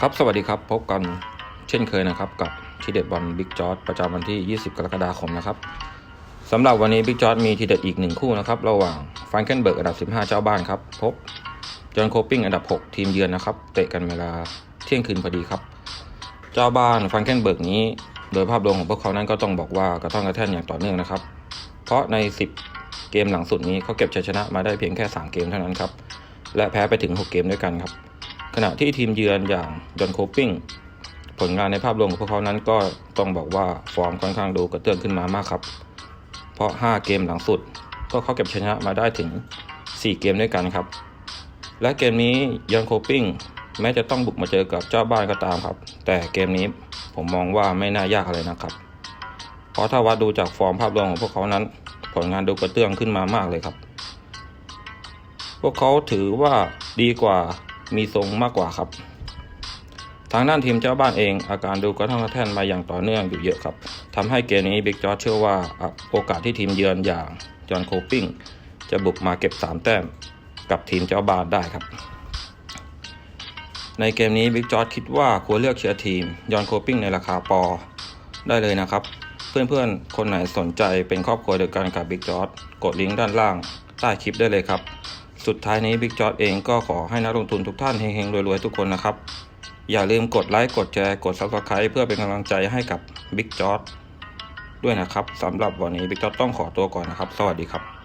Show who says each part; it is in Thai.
Speaker 1: ครับสวัสดีครับ พบกันเช่นเคยนะครับ กับทีเด็ดบอลบิ๊กจอร์ดประจำวันที่ 20 กรกฎาคมนะครับสำหรับวันนี้บิ๊กจอร์ดมีทีเด็ดอีกหนึ่งคู่นะครับ ระหว่างฟังเกนเบิร์กอันดับ 15 เจ้าบ้านครับ พบจอห์นโคปิงอันดับ 6 ทีมเยือนนะครับ เตะกันเวลาเที่ยงคืนพอดีครับ เจ้าบ้านฟังเกนเบิร์กนี้ โดยภาพรวมของพวกเขานั้นก็ต้องบอกว่ากระท่อนกระแท่นอย่างต่อเนื่องนะครับ เพราะใน 10 เกมหลังสุดนี้เขาเก็บชัยชนะมาได้เพียงแค่ 3 เกมเท่านั้นครับและแพ้ไปถึง 6 เกมด้วยกันครับ ขณะที่ทีมเยือนอย่างจอนโคปิงผลงานในภาพรวมของพวกเขานั้นก็ต้องบอกว่าฟอร์มค่อนข้างดูกระเตื้องขึ้นมามากครับ เพราะ 5 เกมหลังสุดก็เขาเก็บชนะมาได้ถึง 4 เกมด้วยกันครับ และเกมนี้ยอนโคปิงแม้จะต้องบุกมาเจอกับเจ้าบ้านก็ตามครับ แต่เกมนี้ผมมองว่าไม่น่ายากอะไรนะครับ เพราะถ้าวัดดูจากฟอร์มภาพรวมของพวกเขานั้น ผลงานดูกระเตื้องขึ้นมามากเลยครับ พวกเขาถือว่าดีกว่า มีทรงมากกว่าครับ ทางด้านทีมเจ้าบ้านเอง อาการดูกระท่อนกระแท่นมาอย่างต่อเนื่องอยู่เยอะครับทำให้เกมนี้บิ๊กจอร์เชื่อว่าโอกาสที่ทีมเยือนอย่างจอห์นโคปิงจะบุกมาเก็บ 3 แต้มกับทีมเจ้าบ้านได้ครับ ในเกมนี้บิ๊กจอร์คิดว่าควรเลือกเชียร์ทีมยอนโคปิงในราคาปอได้เลยนะครับ เพื่อนๆ คนไหนสนใจเป็นครอบครัวเดียวกันกับบิ๊กจอร์กดลิงก์ด้านล่างใต้คลิปได้เลยครับ สุดท้ายนี้บิ๊กจอร์ดเองก็ขอให้นักลงทุนทุกท่านเฮงๆรวยๆทุกคนนะครับ อย่าลืมกดไลค์กดแชร์กด Subscribe เพื่อเป็นกำลังใจให้กับบิ๊กจอร์ดด้วยนะครับสำหรับวันนี้บิ๊กจอร์ดต้องขอตัวก่อนนะครับ สวัสดีครับ